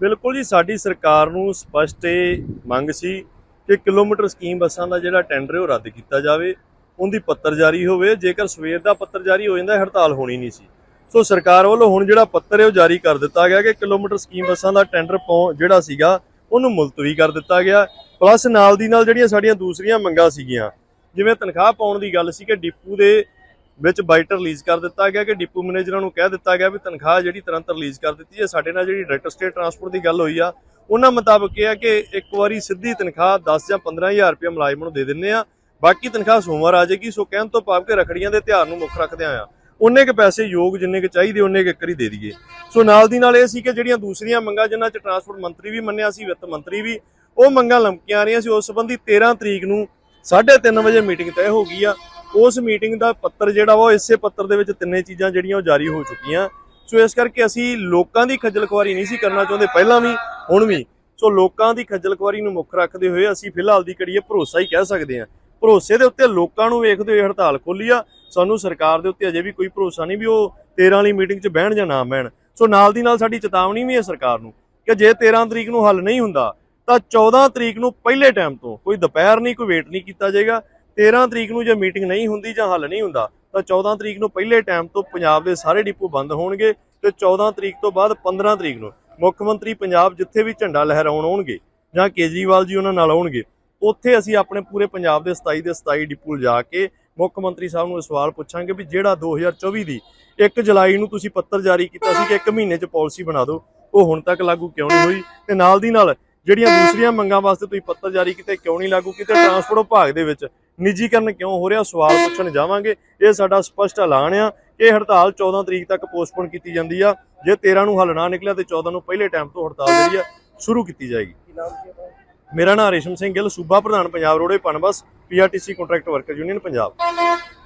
ਬਿਲਕੁਲ ਜੀ, ਸਾਡੀ ਸਰਕਾਰ ਨੂੰ ਸਪਸ਼ਟ ਇਹ ਮੰਗ ਸੀ ਕਿ ਕਿਲੋਮੀਟਰ ਸਕੀਮ ਬੱਸਾਂ ਦਾ ਜਿਹੜਾ ਟੈਂਡਰ ਉਹ ਰੱਦ ਕੀਤਾ ਜਾਵੇ, ਉਹਦੀ ਪੱਤਰ ਜਾਰੀ ਹੋਵੇ। ਜੇਕਰ ਸਵੇਰ ਦਾ ਪੱਤਰ ਜਾਰੀ ਹੋ ਜਾਂਦਾ, ਹੜਤਾਲ ਹੋਣੀ ਨਹੀਂ ਸੀ। ਸੋ ਸਰਕਾਰ ਵੱਲੋਂ ਹੁਣ ਜਿਹੜਾ ਪੱਤਰ ਹੈ ਉਹ ਜਾਰੀ ਕਰ ਦਿੱਤਾ ਗਿਆ ਕਿ ਕਿਲੋਮੀਟਰ ਸਕੀਮ ਬੱਸਾਂ ਦਾ ਟੈਂਡਰ ਪਾਉ ਜਿਹੜਾ ਸੀਗਾ, ਉਹਨੂੰ ਮੁਲਤਵੀ ਕਰ ਦਿੱਤਾ ਗਿਆ। ਪਲੱਸ ਨਾਲ ਦੀ ਨਾਲ ਜਿਹੜੀਆਂ ਸਾਡੀਆਂ ਦੂਸਰੀਆਂ ਮੰਗਾਂ ਸੀਗੀਆਂ, ਜਿਵੇਂ ਤਨਖਾਹ ਪਾਉਣ ਦੀ ਗੱਲ ਸੀ ਕਿ ਡਿਪੂ ਦੇ ਵਿੱਚ ਬਾਈਟ ਰਿਲੀਜ਼ ਕਰ ਦਿੱਤਾ ਗਿਆ ਕਿ ਡਿਪੂ ਮੈਨੇਜਰਾਂ ਨੂੰ ਕਹਿ ਦਿੱਤਾ ਗਿਆ ਵੀ ਤਨਖਾਹ ਜਿਹੜੀ ਤੁਰੰਤ ਰਿਲੀਜ਼ ਕਰ ਦਿੱਤੀ ਹੈ। ਸਾਡੇ ਨਾਲ ਜਿਹੜੀ ਡਾਇਰੈਕਟਰ ਸਟੇਟ ਟਰਾਂਸਪੋਰਟ ਦੀ ਗੱਲ ਹੋਈ ਆ, ਉਹਨਾਂ ਮੁਤਾਬਕ ਇਹ ਹੈ ਕਿ ਇੱਕ ਵਾਰੀ ਸਿੱਧੀ ਤਨਖਾਹ 10 ਜਾਂ 15000 ਰੁਪਏ ਮੁਲਾਜ਼ਮ ਨੂੰ ਦੇ ਦਿੰਨੇ ਆ। ਬਾਕੀ ਤਨਖਾਹ ਸੋਮਵਾਰ ਆ ਜਾਏਗੀ, ਸੋ ਕਹਿਣ ਤੋਂ ਭਾਵ ਕਿ ਰਖੜੀਆਂ ਦੇ ਤਿਉਹਾਰ ਨੂੰ ਮੁੱਖ ਰੱਖਦਿਆਂ ਆ। ਉਹਨੇ ਕੇ ਪੈਸੇ ਯੋਗ ਜਿੰਨੇ ਕੇ ਚਾਹੀਦੇ, ਉਹਨੇ ਕੇ ਕਰੀ ਦੇ ਦਈਏ। ਸੋ ਨਾਲ ਦੀ ਨਾਲ ਇਹ ਸੀ ਕਿ ਜਿਹੜੀਆਂ ਦੂਸਰੀਆਂ ਮੰਗਾਂ ਜਿਨ੍ਹਾਂ 'ਚ ਟਰਾਂਸਪੋਰਟ ਮੰਤਰੀ ਵੀ ਮੰਨਿਆ ਸੀ, ਵਿੱਤ ਮੰਤਰੀ ਵੀ, ਉਹ ਮੰਗਾਂ ਲਮਕੀਆਂ ਆ ਰਹੀਆਂ ਸੀ। ਉਸ ਸੰਬੰਧੀ 13 ਤਰੀਕ ਨੂੰ 3:30 ਵਜੇ ਮੀਟਿੰਗ ਤੈਅ ਹੋ ਗਈ ਆ। ਉਸ ਮੀਟਿੰਗ ਦਾ ਪੱਤਰ ਜਿਹੜਾ ਵਾ ਉਹ ਇਸੇ ਪੱਤਰ ਦੇ ਵਿੱਚ ਤਿੰਨੇ ਚੀਜ਼ਾਂ ਜਿਹੜੀਆਂ ਉਹ ਜਾਰੀ ਹੋ ਚੁੱਕੀਆਂ। ਸੋ ਇਸ ਕਰਕੇ ਅਸੀਂ ਲੋਕਾਂ ਦੀ ਖੱਜਲ ਖੁਆਰੀ ਨਹੀਂ ਸੀ ਕਰਨਾ ਚਾਹੁੰਦੇ, ਪਹਿਲਾਂ ਵੀ, ਹੁਣ ਵੀ। ਸੋ ਲੋਕਾਂ ਦੀ ਖੱਜਲ ਖੁਆਰੀ ਨੂੰ ਮੁੱਖ ਰੱਖਦੇ ਹੋਏ ਅਸੀਂ ਫਿਲਹਾਲ ਦੀ ਕੜੀਏ ਭਰੋਸਾ ਹੀ ਕਹਿ ਸਕਦੇ ਹਾਂ। ਭਰੋਸੇ ਦੇ ਉੱਤੇ ਲੋਕਾਂ ਨੂੰ ਵੇਖਦੇ ਹੋਏ ਹੜਤਾਲ ਖੋਲੀ ਆ। ਸਾਨੂੰ ਸਰਕਾਰ ਦੇ ਉੱਤੇ ਅਜੇ ਵੀ ਕੋਈ ਭਰੋਸਾ ਨਹੀਂ ਵੀ ਉਹ 13 ਵਾਲੀ ਮੀਟਿੰਗ 'ਚ ਬਹਿਣ ਜਾਂ ਨਾ ਬਹਿਣ। ਸੋ ਨਾਲ ਦੀ ਨਾਲ ਸਾਡੀ ਚੇਤਾਵਨੀ ਵੀ ਹੈ ਸਰਕਾਰ ਨੂੰ ਕਿ ਜੇ 13 ਤਰੀਕ ਨੂੰ ਹੱਲ ਨਹੀਂ ਹੁੰਦਾ, ਤਾਂ 14 ਤਰੀਕ ਨੂੰ ਪਹਿਲੇ ਟਾਈਮ ਤੋਂ ਕੋਈ ਦੁਪਹਿਰ ਨਹੀਂ, ਕੋਈ ਵੇਟ ਨਹੀਂ ਕੀਤਾ ਜਾਏਗਾ। 13 ਤਰੀਕ ਨੂੰ ਜੇ ਮੀਟਿੰਗ ਨਹੀਂ ਹੁੰਦੀ ਜਾਂ ਹੱਲ ਨਹੀਂ ਹੁੰਦਾ, ਤਾਂ 14 ਤਰੀਕ ਨੂੰ ਪਹਿਲੇ ਟਾਈਮ ਤੋਂ ਪੰਜਾਬ ਦੇ ਸਾਰੇ ਡਿਪੂ ਬੰਦ ਹੋਣਗੇ ਤੇ 14 ਤਰੀਕ ਤੋਂ ਬਾਅਦ 15 ਤਰੀਕ ਨੂੰ ਮੁੱਖ ਮੰਤਰੀ ਪੰਜਾਬ ਜਿੱਥੇ ਵੀ ਝੰਡਾ ਲਹਿਰਾਉਣ ਆਉਣਗੇ ਜਾਂ ਕੇਜਰੀਵਾਲ ਜੀ ਉਹਨਾਂ ਨਾਲ ਆਉਣਗੇ, ਉੱਥੇ ਅਸੀਂ ਆਪਣੇ ਪੂਰੇ ਪੰਜਾਬ ਦੇ 27 ਦੇ 27 ਡਿਪੂ ਜਾ ਕੇ ਮੁੱਖ ਮੰਤਰੀ ਸਾਹਿਬ ਨੂੰ ਇਹ ਸਵਾਲ ਪੁੱਛਾਂਗੇ ਵੀ ਜਿਹੜਾ 2024 ਦੀ 1 ਜੁਲਾਈ ਨੂੰ ਤੁਸੀਂ ਪੱਤਰ ਜਾਰੀ ਕੀਤਾ ਸੀ ਕਿ 1 ਮਹੀਨੇ 'ਚ ਪਾਲਿਸੀ ਬਣਾ ਦਿਓ, ਉਹ ਹੁਣ ਤੱਕ ਲਾਗੂ ਕਿਉਂ ਨਹੀਂ ਹੋਈ? ਤੇ ਨਾਲ ਦੀ ਨਾਲ ਜਿਹੜੀਆਂ ਦੂਸਰੀਆਂ ਮੰਗਾਂ ਵਾਸਤੇ ਤੁਸੀਂ ਪੱਤਰ ਜਾਰੀ ਕੀਤੇ ਕਿਉਂ ਨਹੀਂ ਲਾਗੂ ਕੀਤੇ? ਟਰਾਂਸਪੋਰਟ ਵਿਭਾਗ ਦੇ ਵਿੱਚ ਨਿੱਜੀਕਰਨ ਕਿਉਂ ਹੋ ਰਿਹਾ? ਸਵਾਲ ਪੁੱਛਣ ਜਾਵਾਂਗੇ। ਇਹ ਸਾਡਾ ਸਪਸ਼ਟ ਐਲਾਨ ਆ ਕਿ ਇਹ ਹੜਤਾਲ 14 ਤਰੀਕ ਤੱਕ ਪੋਸਟਪੋਨ ਕੀਤੀ ਜਾਂਦੀ ਆ। ਜੇ 13 ਨੂੰ ਹੱਲ ਨਾ ਨਿਕਲਿਆ ਤੇ 14 ਨੂੰ ਪਹਿਲੇ ਟਾਈਮ ਤੋਂ ਹੜਤਾਲ ਜਿਹੜੀ ਆ ਸ਼ੁਰੂ ਕੀਤੀ ਜਾਏਗੀ। ਮੇਰਾ ਨਾਮ ਰੇਸ਼ਮ ਸਿੰਘ ਗਿੱਲ ਸੂਬਾ ਪ੍ਰਧਾਨ ਪੰਜਾਬ ਰੋਡੇ Punbus PRTC contract worker union Punjab.